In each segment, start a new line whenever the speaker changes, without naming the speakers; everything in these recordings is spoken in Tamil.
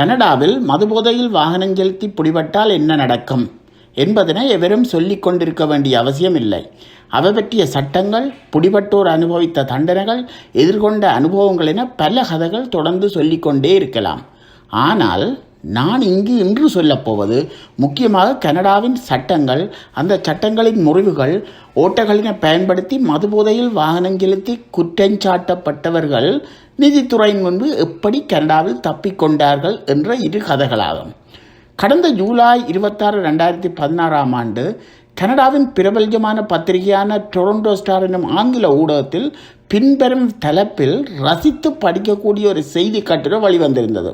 கனடாவில் மதுபோதையில் வாகனம் செலுத்தி பிடிபட்டால் என்ன நடக்கும் என்பதனை எவரும் சொல்லிக் கொண்டிருக்க வேண்டிய அவசியமில்லை. அவை பற்றிய சட்டங்கள் பிடிபட்டோர் அனுபவித்த தண்டனைகள் எதிர்கொண்ட அனுபவங்கள் என பல கதைகள் தொடர்ந்து சொல்லிக்கொண்டே இருக்கலாம். ஆனால் நான் இங்கு இன்று சொல்லப்போவது முக்கியமாக கனடாவின் சட்டங்கள் அந்த சட்டங்களின் முறிவுகள் ஓட்டகளினை பயன்படுத்தி மதுபோதையில் வாகனம் செலுத்தி குற்றஞ்சாட்டப்பட்டவர்கள் நீதித்துறையின் முன்பு எப்படி கனடாவில் தப்பிக்கொண்டார்கள் என்ற இரு கதைகளாகும். கடந்த ஜூலை இருபத்தாறு ரெண்டாயிரத்தி பதினாறாம் ஆண்டு கனடாவின் பிரபல்யமான பத்திரிகையான டொரண்டோ ஸ்டார் எனும் ஆங்கில ஊடகத்தில் பின்வரும் தலைப்பில் ரசித்து படிக்கக்கூடிய ஒரு செய்தி கட்டுரை வழிவந்திருந்தது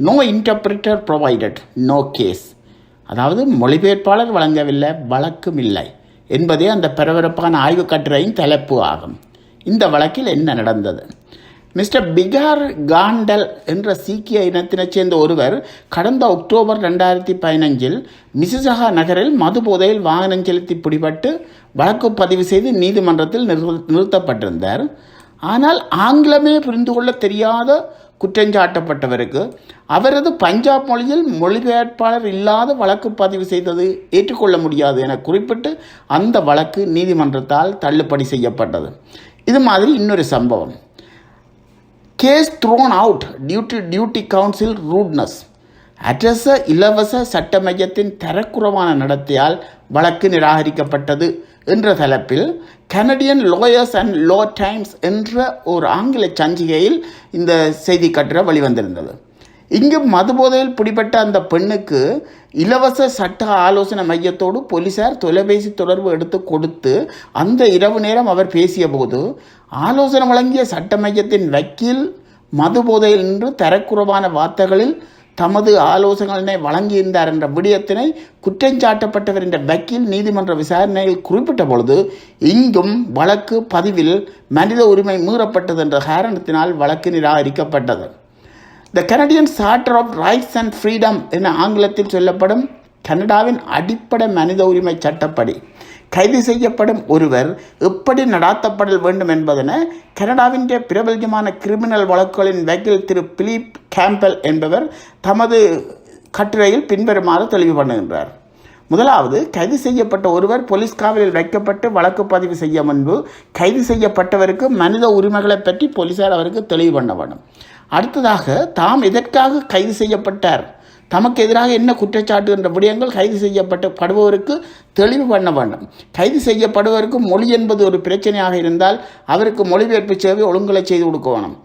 no interpreter provided no case அதாவது மொழிபெயர்ப்பாளர் வழங்கவில்லை வழக்கும் இல்லை என்பதே அந்த பரபரப்பான ஆய்வுக் கட்டுரையின் தலைப்பு ஆகும். இந்த வழக்கில் என்ன நடந்தது? மிஸ்டர் பிகார் காண்டல் என்ற சீக்கிய இனத்தினைச் சேர்ந்த ஒருவர் கடந்த அக்டோபர் ரெண்டாயிரத்தி பதினஞ்சில் மிசிசகா நகரில் மது போதையில் வாகனம் செலுத்தி பிடிபட்டு வழக்கு பதிவு செய்து நீதிமன்றத்தில் நிறு நிறுத்தப்பட்டிருந்தார். ஆனால் ஆங்கிலமே புரிந்து கொள்ள தெரியாத குற்றஞ்சாட்டப்பட்டவருக்கு அவரது பஞ்சாப் மொழியில் மொழிபெயர்ப்பாளர் இல்லாத வழக்கு பதிவு செய்தது ஏற்றுக்கொள்ள முடியாது என குறிப்பிட்டு அந்த வழக்கு நீதிமன்றத்தால் தள்ளுபடி செய்யப்பட்டது. இது மாதிரி இன்னொரு சம்பவம். Case thrown out duty duty council rudeness அரச இலவச சட்ட மையத்தின் தரக்குறைவான நடத்தையால் வழக்கு நிராகரிக்கப்பட்டது. என்ற தலைப்பில் Canadian lawyers and law times என்ற ஒரு ஆங்கில சஞ்சிகையில் இந்த செய்தி கட்டுரை வெளிவந்திருந்தது. இங்கு மதுபோதையில் பிடிபட்ட அந்த பெண்ணுக்கு இலவச சட்ட ஆலோசனை மையத்தோடு போலீசார் தொலைபேசி தொடர்பு எடுத்து கொடுத்து அந்த இரவு நேரம் அவர் பேசியபோது ஆலோசனை வழங்கிய சட்ட மையத்தின் வக்கீல் மதுபோதையில் நின்று தரக்குறைவான வார்த்தைகளில் தமது ஆலோசனைகளை வழங்கியிருந்தார் என்ற விடயத்தினை குற்றஞ்சாட்டப்பட்டவர் என்ற வக்கீல் நீதிமன்ற விசாரணையில் குறிப்பிட்ட பொழுது இங்கும் வழக்கு பதிவில் மனித உரிமை மீறப்பட்டது என்ற காரணத்தினால் வழக்கு நிராகரிக்கப்பட்டது the Canadian charter of rights and freedom என ஆங்கிலத்தில் சொல்லப்படும் கனடாவின் அடிப்படை மனித உரிமை சட்டப்படி. கைது செய்யப்படும் ஒருவர் எப்படி நடாத்தப்படல் வேண்டும் என்பதென கனடாவின் பிரபல்யமான கிரிமினல் வழக்குகளின் வக்கீல் திரு பிலிப் கேம்பல் என்பவர் தமது கட்டுரையில் பின்வருமாறு தெளிவு பண்ணுகின்றார். முதலாவது கைது செய்யப்பட்ட ஒருவர் போலீஸ் காவலில் வைக்கப்பட்டு வழக்கு பதிவு செய்ய முன்பு கைது செய்யப்பட்டவருக்கு மனித உரிமைகளை பற்றி போலீசார் அவருக்கு தெளிவு பண்ண வேண்டும். அடுத்ததாக தாம் எதற்காக கைது செய்யப்பட்டார்? தமக்கு எதிராக என்ன குற்றச்சாட்டு என்ற விடயங்கள் கைது செய்யப்பட்ட படுபவருக்கு தெளிவு பண்ண வேண்டும். கைது செய்யப்படுவதற்கு மொழி என்பது ஒரு பிரச்சனையாக இருந்தால் அவருக்கு மொழிபெயர்ப்பு சேவை ஒழுங்கலை செய்து கொடுக்க வேணும்.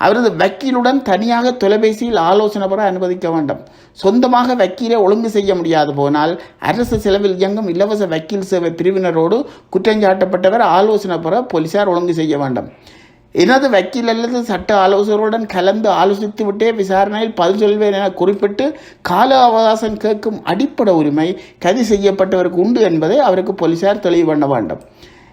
அவரது வக்கீலுடன் தனியாக தொலைபேசியில் ஆலோசனை பெற அனுமதிக்க வேண்டும். சொந்தமாக வக்கீலை ஒழுங்கு செய்ய முடியாது போனால் அரசு செலவில் இயங்கும் இலவச வக்கீல் சேவை பிரிவினரோடு குற்றஞ்சாட்டப்பட்டவர் ஆலோசனை பெற போலீசார் ஒழுங்கு செய்ய வேண்டும். எனது வக்கீல் அல்லது சட்ட ஆலோசகருடன் கலந்து ஆலோசித்து விட்டே விசாரணையில் பதில் சொல்வேன் என குறிப்பிட்டு கால அவகாசம் கேட்கும் அடிப்படை உரிமை கைது செய்யப்பட்டவருக்கு உண்டு என்பதை அவருக்கு போலீசார் தெளிவு பண்ண வேண்டும்.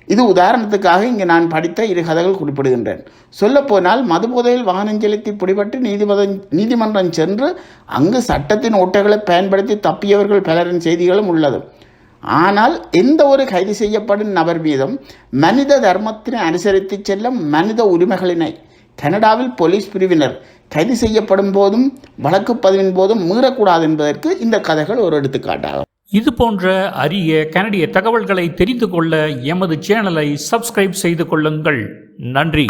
இது உதாரணத்துக்காக இங்கு நான் படித்த இரு கதைகள் குறிப்பிடுகின்றேன். சொல்லப்போனால் மதுபோதையில் வாகனம் செலுத்தி பிடிபட்டு நீதிமன்றம் நீதிமன்றம் சென்று அங்கு சட்டத்தின் ஓட்டைகளை பயன்படுத்தி தப்பியவர்கள் பலரின் செய்திகளும் உள்ளது. ஆனால் எந்த ஒரு கைது செய்யப்படும் நபர் மீதும் மனித தர்மத்தினை அனுசரித்து செல்லும் மனித உரிமைகளினை கனடாவில் போலீஸ் பிரிவினர் கைது செய்யப்படும் போதும் வழக்கு பதிவின் போதும் மீறக்கூடாது என்பதற்கு இந்த கதைகள் ஒரு எடுத்துக்காட்டாகும்.
இது போன்ற அரிய கனடிய தகவல்களை தெரிந்து கொள்ள எமது சேனலை சப்ஸ்கிரைப் செய்து கொள்ளுங்கள். நன்றி.